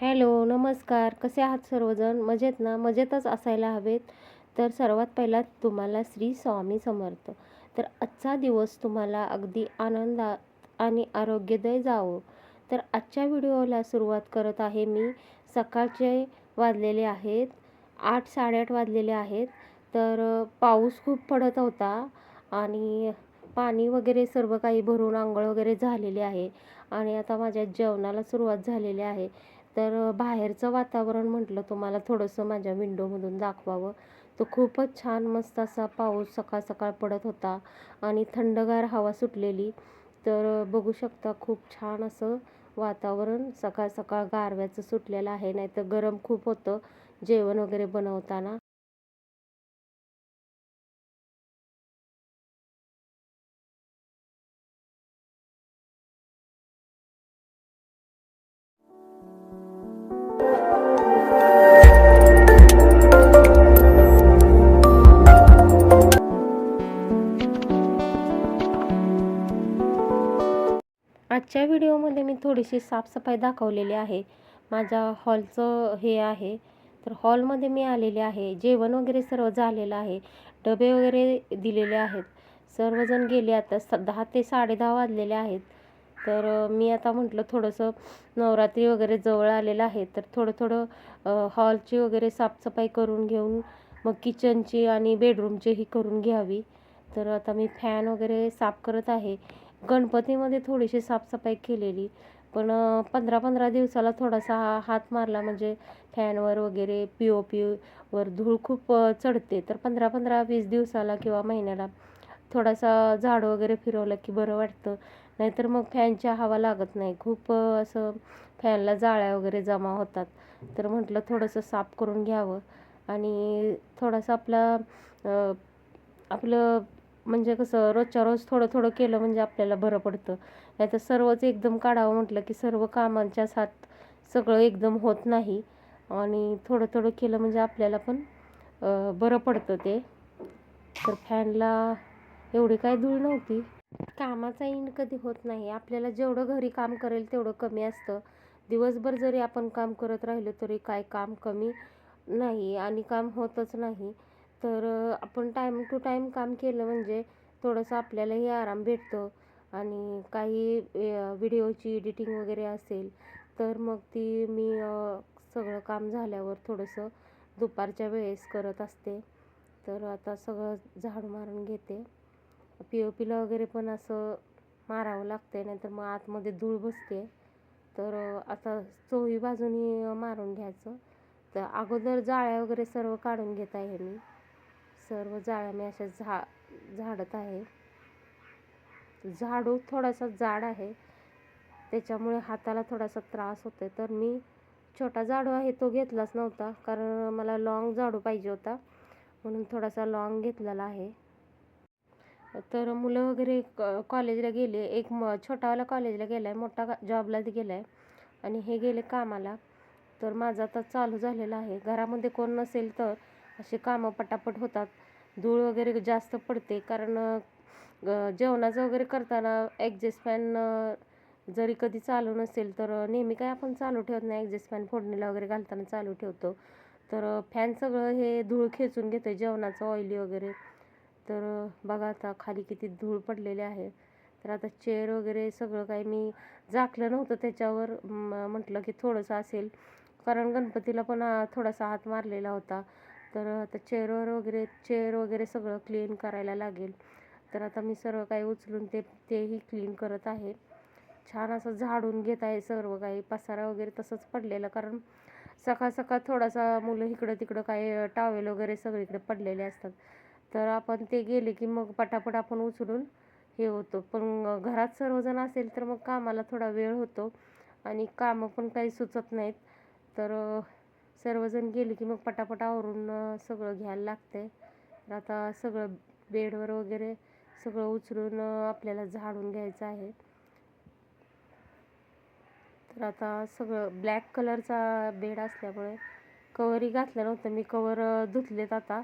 Hello नमस्कार. कसे आहात सर्वजण? मजेत ना? मजेतच असायला हवेत? तर सर्वात पहिला तुम्हाला श्री स्वामी समर्थ. तर आजचा दिवस तुम्हाला अगदी आनंदात आणि आरोग्यदय जावो. तर आजच्या व्हिडिओला सुरुवात करत आहे मी. सकाळचे वाजलेले आहेत. आठ साडेआठ वाजलेले आहेत. तर पाऊस खूप पडत होता आणि पाणी वगैरे सर्व काही भरून आंघोळ वगैरे झालेली आहे. आणि आता माझ्या जेवणाला सुरुवात झालेली आहे. तर बाहेरचं वातावरण म्हटलं तुम्हाला थोडंसं माझ्या विंडोमधून दाखवावं. तो खूपच छान मस्त असा पाऊस सकाळ सकाळ पडत होता आणि थंडगार हवा सुटलेली. तर बघू शकता खूप छान असं वातावरण सकाळ सकाळ गारव्याचं सुटलेलं आहे. नाही तर गरम खूप होतं जेवण वगैरे बनवताना. आजच्या व्हिडिओमध्ये मी थोडीशी साफसफाई दाखवलेली आहे. माझ्या हॉलचं हे आहे. तर हॉलमध्ये मी आलेले आहे. जेवण वगैरे सर्व झालेलं आहे. डबे वगैरे दिलेले आहेत. सर्वजण गेले आता स दहा ते साडेदहा वाजलेले आहेत. तर मी आता म्हटलं थोडंसं नवरात्री वगैरे जवळ आलेलं आहे. तर थोडं थोडं हॉलची वगैरे साफसफाई करून घेऊन मग किचनची आणि बेडरूमचीही करून घ्यावी. तर आता मी फॅन वगैरे साफ करत आहे. गणपतीमध्ये थोडीशी साफसफाई केलेली पण पंधरा पंधरा दिवसाला थोडासा हात मारला म्हणजे फॅनवर वगैरे पी ओ पीवर धूळ खूप चढते. तर पंधरा पंधरा वीस दिवसाला किंवा महिन्याला थोडासा झाड वगैरे फिरवलं की बरं वाटतं. नाहीतर मग फॅनच्या हवा लागत नाही. खूप असं फॅनला जाळ्या वगैरे जमा होतात. तर म्हटलं थोडंसं साफ करून घ्यावं. आणि थोडासा आपला आपलं म्हणजे कसं रोजच्या रोज थोडं थोडं केलं म्हणजे आपल्याला बरं पडतं. नाही तर सर्वच एकदम काढावं म्हटलं की सर्व कामांच्या साथ सगळं एकदम होत नाही. आणि थोडं थोडं केलं म्हणजे आपल्याला पण बरं पडतं ते. तर फॅनला एवढी काय धूळ नव्हती. कामाचा इंड कधी होत नाही. आपल्याला जेवढं घरी काम करेल तेवढं कमी असतं. दिवसभर जरी आपण काम करत राहिलो तरी काय काम कमी नाही आणि काम होतच नाही. तर आपण टाईम टू टाईम काम केलं म्हणजे थोडंसं आपल्यालाही आराम भेटतो आणि काही व्हिडिओची एडिटिंग वगैरे असेल तर मग ती मी सगळं काम झाल्यावर थोडंसं दुपारच्या वेळेस करत असते. तर आता सगळं झाडू मारून घेते. पी ओ पीला वगैरे पण असं मारावं लागते नाहीतर मग आतमध्ये धूळ बसते. तर आता चोही बाजूनी मारून घ्यायचं. तर अगोदर जाळ्या वगैरे सर्व काढून घेत आहे मी. सर्व जाळ्या मी अशा झा झाडत आहे. झाडू थोडासा जाड आहे. त्याच्यामुळे हाताला थोडासा त्रास होतो तर मी छोटा झाडू आहे तो घेतलाच नव्हता. कारण मला लाँग झाडू पाहिजे होता. म्हणून थोडासा लाँग घेतलेला आहे. तर मुलं वगैरे कॉलेजला गेले. एक म छोटावाला कॉलेजला गेला आहे मोठा जॉबला गेला आहे आणि हे गेले कामाला. तर माझं आता चालू झालेलं आहे. घरामध्ये कोण नसेल तर असे कामं पटापट होतात. धूळ वगैरे जास्त पडते कारण जेवणाचं वगैरे करताना ॲक्झेस्ट फॅन जरी कधी चालू नसेल तर नेहमी काय आपण चालू ठेवत नाही. ॲक्झेस्ट फॅन फोडणीला वगैरे घालताना चालू ठेवतो. तर फॅन सगळं हे धूळ खेचून घेतं जेवणाचं ऑइली वगैरे. तर बघा आता खाली किती धूळ पडलेले आहे. तर आता चेअर वगैरे सगळं काही मी झाकलं नव्हतं त्याच्यावर. म्हटलं की थोडंसं असेल. कारण गणपतीला पण थोडासा हात मारलेला होता. तर आता चेअरवर वगैरे चेअर वगैरे सगळं क्लीन करायला लागेल. तर आता मी सर्व काही उचलून ते तेही क्लीन करत आहे. छान असं झाडून घेत आहे सर्व काही. पसारा वगैरे तसंच पडलेलं कारण सकाळ सकाळ थोडासा मुलं इकडं तिकडं काही टावेल वगैरे सगळीकडे पडलेले असतात. तर आपण ते गेले की मग पटापट आपण उचलून हे होतो. पण घरात सर्वजण असेल तर मग कामाला थोडा वेळ होतो आणि कामं पण काही सुचत नाहीत. तर सर्वजण गेले की मग पटापट आवरून सगळं घ्यायला लागते तर आता सगळं बेडवर वगैरे सगळं उचलून आपल्याला झाडून घ्यायचं आहे. तर आता सगळं ब्लॅक कलरचा बेड असल्यामुळे कवरही घातलं नव्हतं. मी कवर धुतलेत आता.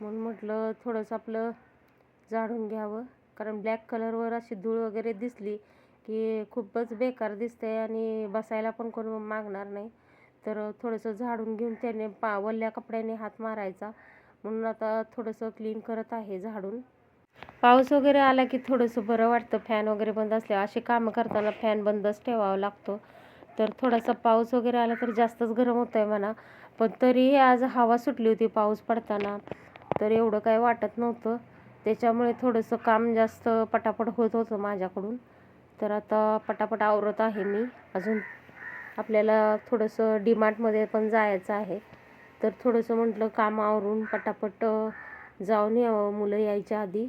म्हणून म्हटलं थोडंसं आपलं झाडून घ्यावं. कारण ब्लॅक कलरवर अशी धूळ वगैरे दिसली की खूपच बेकार दिसते आणि बसायला पण कोण मागणार नाही. तर थोडंसं झाडून घेऊन त्याने पा वल्ल्या कपड्याने हात मारायचा. म्हणून आता थोडंसं क्लीन करत आहे झाडून. पाऊस वगैरे आला की थोडंसं बरं वाटतं. फॅन वगैरे बंद असल्यावर असे कामं करताना फॅन बंदच ठेवावा लागतो. तर थोडासा पाऊस वगैरे आला तर जास्तच गरम होतं आहे म्हणा. पण तरीही आज हवा सुटली होती पाऊस पडताना. तर एवढं काय वाटत नव्हतं. त्याच्यामुळे थोडंसं काम जास्त पटापट होत होतं माझ्याकडून. तर आता पटापट आवरत आहे मी. अजून आपल्याला थोडंसं डीमार्टमध्ये पण जायचं आहे. तर थोडंसं म्हटलं काम आवरून पटापट जाऊन यावं मुलं यायच्या आधी.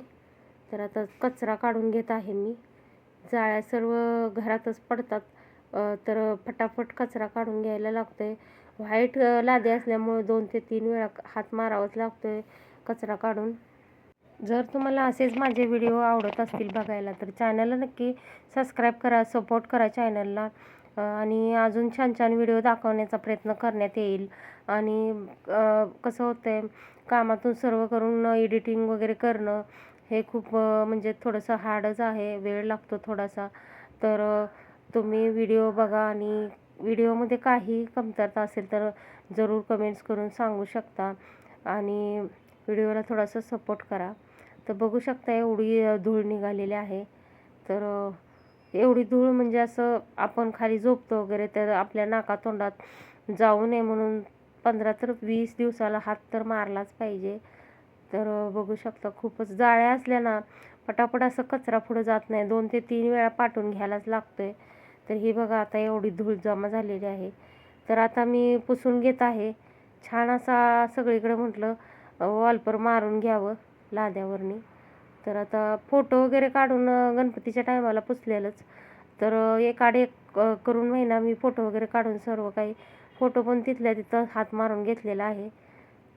तर आता कचरा काढून घेत आहे मी. जाळ्या सर्व घरातच पडतात. तर फटाफट कचरा काढून घ्यायला लागतोय. व्हाईट लादे लादी असल्यामुळे दोन ते तीन वेळा हात मारावाच लागतोय कचरा काढून. जर तुम्हाला असेच माझे व्हिडिओ आवडत असतील बघायला तर चॅनलला नक्की सबस्क्राईब करा सपोर्ट करा चॅनलला. आणि अजून छान छान व्हिडिओ दाखवण्याचा प्रयत्न करण्यात येईल. आणि कसं कसं होतंय कामातून सर्व करून एडिटिंग वगैरे करणं हे खूप म्हणजे थोडंसं हार्डच आहे वेळ लागतो थोडासा. तर तुम्ही व्हिडिओ बघा आणि व्हिडिओमध्ये काही कमतरता असेल तर जरूर कमेंट्स करून सांगू शकता. आणि व्हिडिओला थोडासा सपोर्ट करा. तर बघू शकता एवढी धूळ निघालेली आहे. तर एवढी धूळ म्हणजे असं आपण खाली झोपतो वगैरे तर आपल्या नाकातोंडात जाऊ नये म्हणून पंधरा तर वीस दिवसाला हात तर मारलाच पाहिजे. तर बघू शकता खूपच जाळ्या असल्या ना पटापट असं कचरा पुढं जात नाही. दोन ते तीन वेळा पाठवून घ्यायलाच लागतो आहे तर ही बघा आता एवढी धूळ जमा झालेली आहे. तर आता मी पुसून घेत आहे. छान असा सगळीकडे म्हटलं वॉलपर मारून घ्यावं लाद्यावरनी. तर आता फोटो वगैरे काढून गणपतीच्या टायमाला पुसलेलंच. तर एक आड एक करून महिना मी फोटो वगैरे काढून सर्व काही फोटो पण तिथल्या तिथं हात मारून घेतलेला आहे.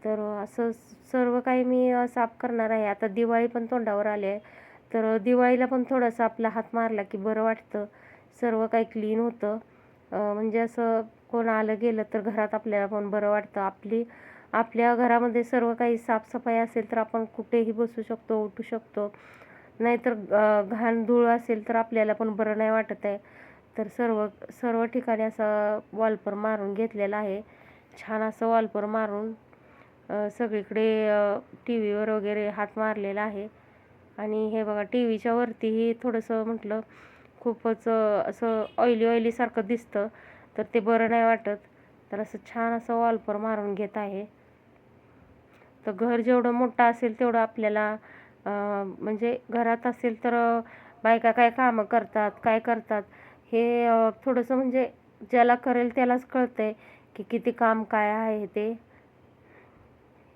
तर असं सर्व काही मी साफ करणार आहे. आता दिवाळी पण तोंडावर आली आहे. तर दिवाळीला पण थोडंसं आपला हात मारला की बरं वाटतं. सर्व काही क्लीन होतं. म्हणजे असं कोण आलं गेलं तर घरात आपल्याला पण बरं वाटतं. आपली आपल्या घरामध्ये सर्व काही साफसफाई असेल तर आपण कुठेही बसू शकतो उठू शकतो. नाहीतर घाण धूळ असेल तर आपल्याला पण बरं नाही वाटत आहे. तर सर्व सर्व ठिकाणी असं वॉलपर मारून घेतलेलं आहे. छान असं वॉलपर मारून सगळीकडे टी व्हीवर वगैरे हात मारलेला आहे. आणि हे बघा टी व्हीच्या वरतीही थोडंसं म्हटलं खूपच असं ऑइली ऑइलीसारखं दिसतं. तर ते बरं नाही वाटत. तर असं छान असं वॉलपर मारून घेत आहे. तर घर जेवढं मोठं असेल तेवढं आपल्याला म्हणजे घरात असेल तर बायका काय कामं करतात काय करतात हे थोडंसं म्हणजे ज्याला करेल त्यालाच कळतंय की किती काम काय आहे ते.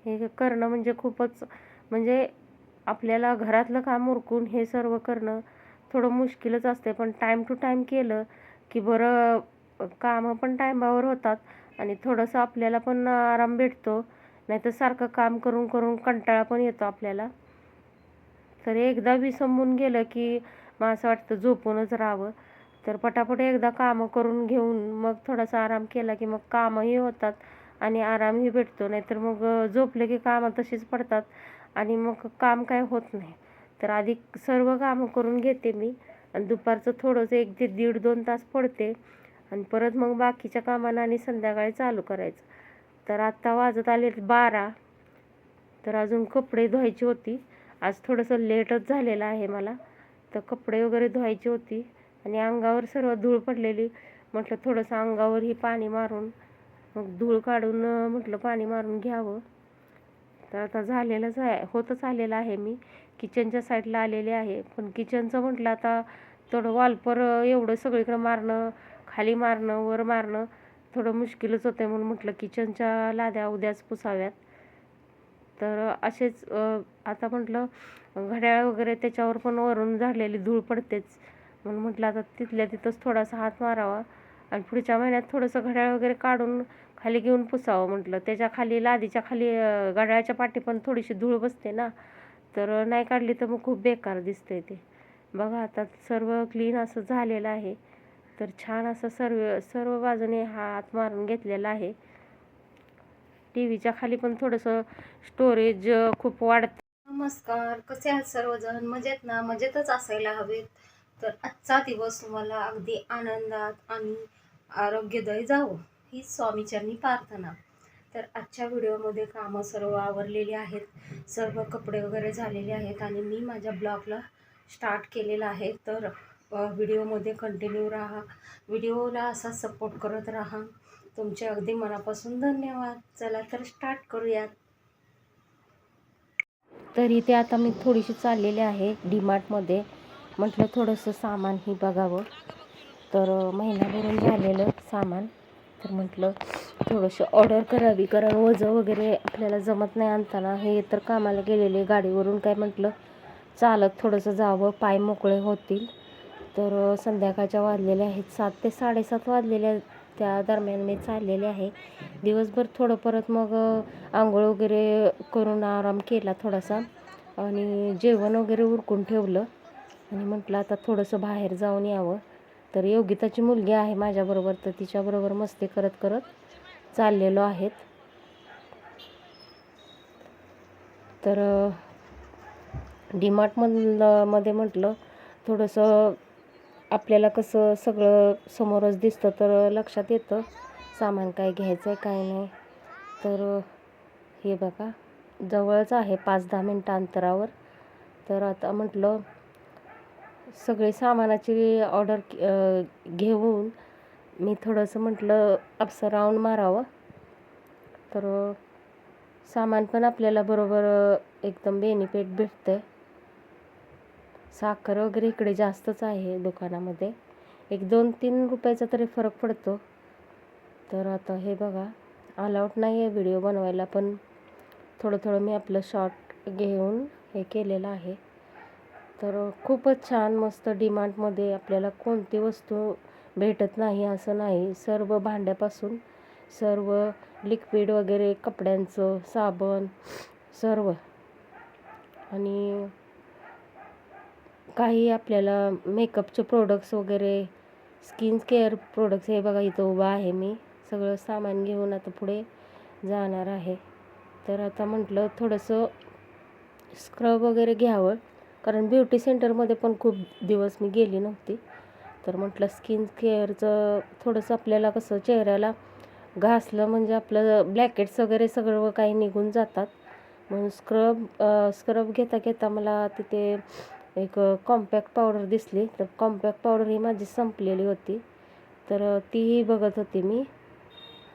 हे करणं म्हणजे खूपच म्हणजे आपल्याला घरातलं काम उरकून हे सर्व करणं थोडं मुश्किलच असते पण टाईम टू टाईम केलं की बरं कामं पण टायमावर होतात आणि थोडंसं आपल्याला पण आराम भेटतो. नाहीतर सारखं काम करून करून कंटाळा पण येतो आपल्याला. तर एकदा विसंबून गेलं की मग असं वाटतं झोपूनच राहावं. तर पटापट एकदा कामं करून घेऊन मग थोडासा आराम केला की मग कामंही होतात आणि आरामही भेटतो. नाहीतर मग झोपले की कामं तशीच पडतात आणि मग काम काय होत नाही. तर आधी सर्व कामं करून घेते मी. आणि दुपारचं थोडंसं एक ते दीड दोन तास पडते. आणि परत मग बाकीच्या कामांना आणि संध्याकाळी चालू करायचं. तर आत्ता वाजत आले बारा. तर अजून कपडे धुवायची होती. आज थोडंसं लेटच झालेलं आहे मला. तर कपडे वगैरे धुवायची होती. आणि अंगावर सर्व धूळ पडलेली. म्हटलं थोडंसं अंगावरही पाणी मारून मग धूळ काढून म्हटलं पाणी मारून घ्यावं. तर आता झालेलंच आहे होतच आलेलं आहे मी. किचनच्या साईडला आलेले आहे. पण किचनचं म्हटलं आता थोडं वॉलपर एवढं सगळीकडं मारणं खाली मारणं वर मारणं थोडं मुश्किलच होतं आहे म्हणून म्हटलं किचनच्या लाद्या उद्याच पुसाव्यात. तर असेच आता म्हटलं घड्याळ वगैरे त्याच्यावर पण वरून झालेली धूळ पडतेच. म्हणून म्हटलं आता तिथल्या तिथंच थोडासा हात मारावा आणि पुढच्या महिन्यात थोडंसं घड्याळ वगैरे काढून खाली घेऊन पुसावं म्हटलं. त्याच्याखाली लादीच्या खाली घड्याळाच्या पाठी पण थोडीशी धूळ बसते ना. तर नाही काढली तर मग खूप बेकार दिसतंय ते. बघा आता सर्व क्लीन असं झालेलं आहे. तर छान असं सर्व सर्व बाजूने हात मारून घेतलेला आहे. टी व्हीच्या खाली पण थोडंसं स्टोरेज खूप वाढतं नमस्कार कसे आहात सर्वजण? मजेत ना? मजेतच असायला हवेत. तर आजचा दिवस तुम्हाला अगदी आनंदात आणि आरोग्यदायी जावं ही स्वामीचरणी प्रार्थना. तर आजच्या व्हिडिओमध्ये कामं सर्व आवरलेली आहेत. सर्व कपडे वगैरे झालेले आहेत आणि मी माझ्या ब्लॉगला स्टार्ट केलेला आहे. तर व्हिडिओमध्ये कंटिन्यू राहा. व्हिडिओला असा सपोर्ट करत राहा. तुमचे अगदी मनापासून धन्यवाद. चला तर स्टार्ट करूयात. तर इथे आता मी थोडीशी चाललेली आहे डीमार्टमध्ये. म्हटलं थोडंसं सामानही बघावं. तर महिनाभरून झालेलं सामान. तर म्हटलं थोडंसं ऑर्डर करावी. कारण वजं वगैरे आपल्याला जमत नाही आणताना. हे तर कामाला गेलेले. गाडीवरून काय म्हटलं चालत थोडंसं जावं. पाय मोकळे होतील. तर संध्याकाळच्या वाजलेल्या आहेत. सात ते साडेसात वाजलेल्या त्या दरम्यान मी चाललेले आहे. दिवसभर थोडं परत मग आंघोळ वगैरे करून आराम केला थोडासा आणि जेवण वगैरे उरकून ठेवलं. आणि म्हटलं आता थोडंसं बाहेर जाऊन यावं. तर योगिताची मुलगी आहे माझ्याबरोबर तर तिच्याबरोबर मस्ती करत करत चाललेलो आहेत. तर डीमार्टमधलं मध्ये म्हटलं थोडंसं आपल्याला कसं सगळं समोरच दिसतं तर लक्षात येतं सामान काय घ्यायचं आहे काय नाही. तर हे बघा जवळच आहे पाच दहा मिनटं अंतरावर. तर आता म्हटलं सगळे सामानाची ऑर्डर घेऊन मी थोडंसं म्हटलं आपसा राऊंड मारावं. तर सामान पण आपल्याला बरोबर एकदम बेनिफिट भेटतं आहे साखर वगैरे इकडे जास्तच आहे दुकानामध्ये. एक दोन तीन रुपयाचा तरी फरक पडतो. तर आता हे बघा अलाउट नाही आहे व्हिडिओ बनवायला पण थोडं थोडं मी आपलं शॉर्ट घेऊन हे केलेलं आहे. तर खूपच छान मस्त डिमांडमध्ये आपल्याला कोणती वस्तू भेटत नाही असं नाही. सर्व भांड्यापासून सर्व लिक्विड वगैरे कपड्यांचं साबण सर्व. आणि काही आपल्याला मेकअपचे प्रोडक्ट्स वगैरे स्किन केअर प्रोडक्ट्स हे बघा इथं उभा आहे मी. सगळं सामान घेऊन आता पुढे जाणार आहे. तर आता म्हटलं थोडंसं स्क्रब वगैरे घ्यावं. कारण ब्युटी सेंटरमध्ये पण खूप दिवस मी गेली नव्हती. तर म्हटलं स्किन केअरचं थोडंसं आपल्याला कसं चेहऱ्याला घासलं म्हणजे आपलं ब्लॅकेट्स वगैरे सगळं काही निघून जातात. म्हणून स्क्रब स्क्रब घेता घेता मला तिथे एक कॉम्पॅक्ट पावडर दिसली. तर कॉम्पॅक्ट पावडर ही माझी संपलेली होती. तर तीही बघत होती मी.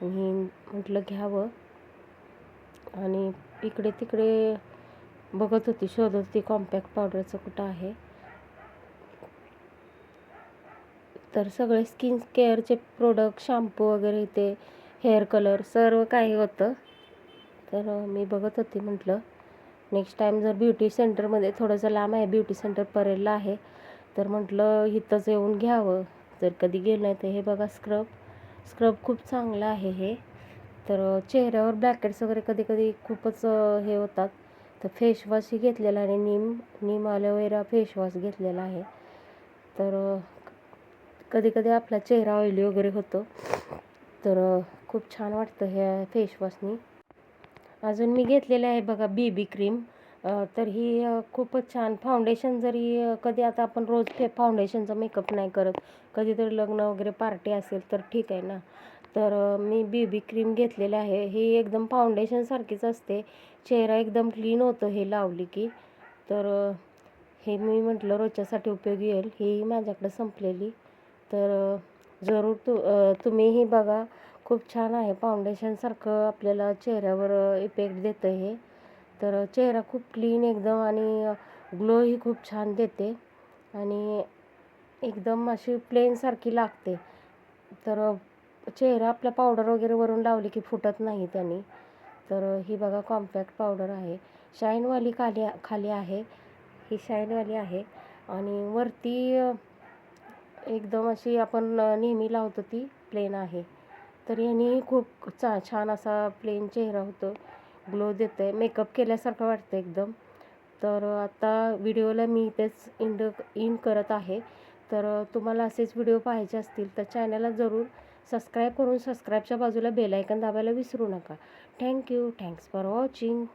आणि म्हटलं घ्यावं. आणि इकडे तिकडे बघत होती शोधत होती कॉम्पॅक्ट पावडरचं कुठं आहे. तर सगळे स्किन केअरचे प्रोडक्ट शॅम्पू वगैरे ते हेअर कलर सर्व काही होतं. तर मी बघत होती म्हटलं. नेक्स्ट टाईम जर ब्युटी सेंटरमध्ये थोडंसं लांब आहे ब्युटी सेंटर परेलला आहे तर म्हटलं इथंच येऊन घ्यावं. जर कधी गेलं नाही तर हे बघा स्क्रब स्क्रब खूप चांगलं आहे हे. तर चेहऱ्यावर ब्लॅकेट्स वगैरे कधी कधी खूपच हे होतात. तर फेशवॉशही घेतलेला आहे नीम नीम अलोवेरा फेशवॉश घेतलेला आहे. तर कधी कधी आपला चेहरा ऑइली वगैरे होतो. तर खूप छान वाटतं ह्या फेशवॉशनी अजून मी घेतलेले आहे बघा बीबी क्रीम तर ही खूपच छान फाउंडेशन जरी कधी आता आपण रोज फे फाउंडेशनचा मेकअप नाही करत कधीतरी लग्न वगैरे पार्टी असेल तर ठीक आहे ना. तर मी बेबी क्रीम घेतलेली आहे. ही एकदम फाउंडेशनसारखीच असते. चेहरा एकदम क्लीन होतो हे लावली की. तर हे मी म्हटलं रोजच्यासाठी उपयोगी येईल. ही माझ्याकडे संपलेली. तर जरूर तु तुम्हीही बघा. खूप छान आहे. फाउंडेशनसारखं आपल्याला चेहऱ्यावर इफेक्ट देतं हे. तर चेहरा खूप क्लीन एकदम आणि ग्लोही खूप छान देते. आणि एकदम अशी प्लेनसारखी लागते. तर चेहरा आपला पावडर वगैरे वरून लावली की फुटत नाही त्याने. तर ही बघा कॉम्पॅक्ट पावडर आहे. शाईनवाली खाली खाली आहे. ही शाईनवाली आहे. आणि वरती एकदम अशी आपण नेहमी लावतो ती प्लेन आहे. तर यांनी खूप चा छान असा प्लेन चेहरा होतो. ग्लो देतं आहे मेकअप केल्यासारखं वाटतं एकदम. तर आता व्हिडिओला मी इथेच इंड इन करत आहे. तर तुम्हाला असेच व्हिडिओ पाहायचे असतील तर चॅनलला जरूर सबस्क्राईब करून सबस्क्राईबच्या बाजूला बेल आयकन दाबायला विसरू नका. Thank you thanks for watching